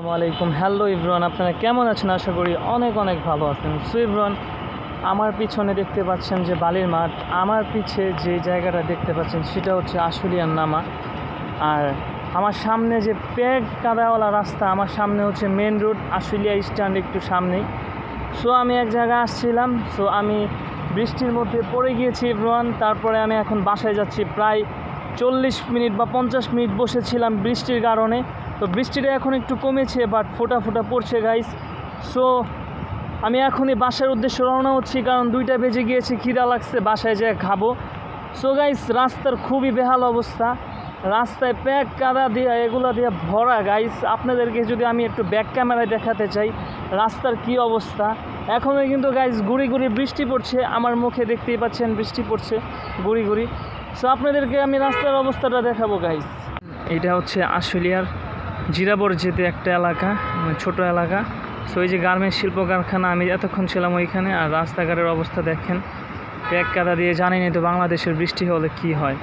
আসসালামু আলাইকুম। Hello everyone আপনারা কেমন আছেন? আশা করি অনেক অনেক ভালো আছেন। সো ইভরান আমার পিছনে দেখতে পাচ্ছেন যে বালির মাঠ। আমার পিছে যে জায়গাটা দেখতে পাচ্ছেন, সেটা হচ্ছে আশুলিয়ার নামা। আর আমার সামনে যে প্যাক কাদাওয়ালা রাস্তা, আমার সামনে হচ্ছে মেন রোড আশুলিয়া স্ট্যান্ড একটু সামনেই। সো আমি এক জায়গায় আসছিলাম। সো আমি বৃষ্টির মধ্যে পড়ে গিয়েছি ইভরান তারপরে আমি এখন বাসায় যাচ্ছি প্রায় চল্লিশ মিনিট বা পঞ্চাশ মিনিট বসেছিলাম বৃষ্টির কারণে। তো বৃষ্টিটা এখন একটু কমেছে বাট ফোটা ফোটা পড়ছে গাইস সো আমি এখনই বাসার উদ্দেশ্যে রওনা হচ্ছি, কারণ দুইটা বেজে গিয়েছে, খিদা লাগছে, বাসায় যেয়ে খাব। সো গাইস রাস্তার খুবই বেহাল অবস্থা। রাস্তায় প্যাক কাদা দিয়ে, এগুলো দিয়ে ভরা গাইস আপনাদেরকে যদি আমি একটু ব্যাক ক্যামেরায় দেখাতে চাই, রাস্তার কি অবস্থা? এখনও কিন্তু গাইস গুড়ি গুড়ি বৃষ্টি পড়ছে। আমার মুখে দেখতেই পাচ্ছেন বৃষ্টি পড়ছে, গুড়ি গুড়ি। সো আপনাদেরকে আমি রাস্তার অবস্থাটা দেখাবো গাইস এটা হচ্ছে আশুলিয়ার জিরাবর যেতে একটা এলাকা মানে ছোট এলাকা। সো এই যে গার্মেন্টস শিল্প কারখানা, আমি এতক্ষণ ছিলাম ওইখানে, আর রাস্তাঘাটের অবস্থা দেখেন। প্যাক কাদা দিয়ে জানিনি তো বাংলাদেশের বৃষ্টি হলে কি হয়।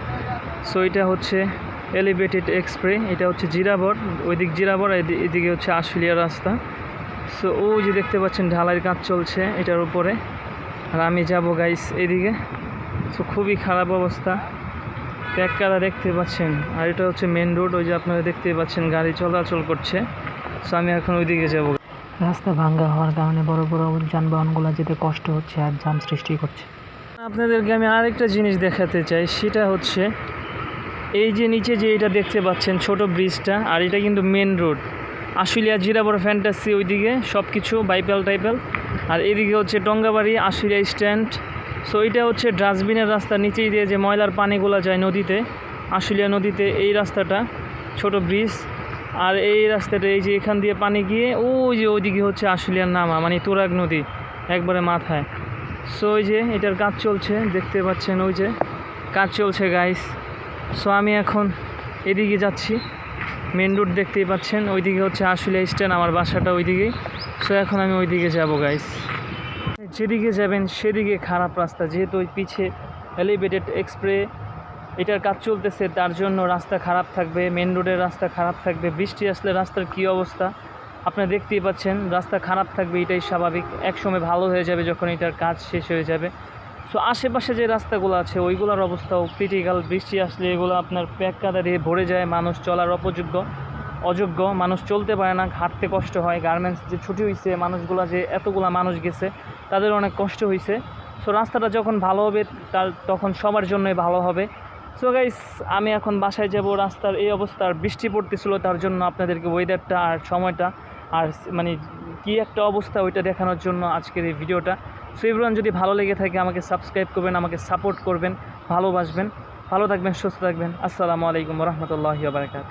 সো এটা হচ্ছে এলিভেটেড এক্সপ্রে এটা হচ্ছে জিরাবর। ওইদিক জিরাবর, এদি- এদিকে হচ্ছে আশুলিয়ার রাস্তা। সো ও যে দেখতে পাচ্ছেন ঢালাইয়ের কাজ চলছে এটার উপরে। আর আমি যাব গাইস এদিকে। সো খুবই খারাপ অবস্থা। প্যাক কাদা দেখতে পাচ্ছেন। আর এটা হচ্ছে মেন রোড ওই যে আপনারা দেখতেই পাচ্ছেন গাড়ি চলাচল করছে। সো আমি এখন ওইদিকে যাব। রাস্তা ভাঙ্গা হওয়ার কারণে বড় বড় যানবাহনগুলো যেতে কষ্ট হচ্ছে আর জাম সৃষ্টি করছে। আপনাদেরকে আমি আরেকটা জিনিস দেখাতে চাই সেটা হচ্ছে এই যে নিচে যে এটা দেখতে পাচ্ছেন ছোট ব্রিজটা আর এটা কিন্তু main road Ashulia Zirabo fantasy ওইদিকে সব কিছু বাইপেল টাইপেল আর এদিকে হচ্ছে টঙ্গাবাড়ি আশুলিয়া স্ট্যান্ড সো এটা হচ্ছে ডাস্টবিনের রাস্তা, নিচেই দিয়ে যে ময়লার পানিগুলো যায় নদীতে, আশুলিয়া নদীতে, এই রাস্তাটা, ছোট ব্রিজ। আর এই রাস্তাটা, এই যে এখান দিয়ে পানি গিয়ে, ওই যে ওইদিকে হচ্ছে আশুলিয়ার নামা মানে তুরাগ নদী, একবারে মাথায়। সো ওই যে এটার কাজ চলছে, দেখতে পাচ্ছেন ওই যে, কাজ চলছে গাইস সো আমি এখন এদিকে যাচ্ছি মেন রোড দেখতেই পাচ্ছেন, ওইদিকে হচ্ছে আশুলিয়া স্ট্যান্ড, আমার বাসাটা ওইদিকেই। সো এখন আমি ওইদিকে যাব গাইস যেদিকে যাবেন সেদিকে খারাপ রাস্তা, যেহেতু ওই পিছে এলিভেটেড এক্সপ্রে এটার কাজ চলতেছে, তার জন্য রাস্তা খারাপ থাকবে মেন রোডের রাস্তা খারাপ থাকবে, বৃষ্টি আসলে রাস্তার কী অবস্থা? আপনারা দেখতেই পাচ্ছেন, রাস্তা খারাপ থাকবে, এটাই স্বাভাবিক। একসময় ভালো হয়ে যাবে যখন এটার কাজ শেষ হয়ে যাবে। সো আশেপাশে যে রাস্তাগুলো আছে, ওইগুলোর অবস্থাও ক্রিটিক্যাল বৃষ্টি আসলে এগুলো আপনার প্যাক কাদা দিয়ে ভরে যায়, মানুষ চলার অপযোগ্য। অযোগ্য, মানুষ চলতে পারে না, হাঁটতে কষ্ট হয় গার্মেন্টস যে ছুটি হয়েছে মানুষগুলো যে এতগুলা মানুষ গেছে, তাদের অনেক কষ্ট হয়েছে সো রাস্তাটা যখন ভালো হবে, তার তখন সবার জন্যই ভালো হবে। সো গাইস আমি এখন বাসায় যাব, রাস্তার এই অবস্থার বৃষ্টি পড়তেছিল, তার জন্য আপনাদেরকে ওয়েদারটা আর সময়টা, আর মানে কি একটা অবস্থা ওইটা দেখানোর জন্য আজকের এই ভিডিওটা। সো এভরিওয়ান যদি ভালো লেগে থাকে, আমাকে সাবস্ক্রাইব করবেন, আমাকে সাপোর্ট করবেন, ভালোবাসবেন। ভালো থাকবেন, সুস্থ থাকবেন। আসসালামু আলাইকুম রহমতুল্লাহি বারকাত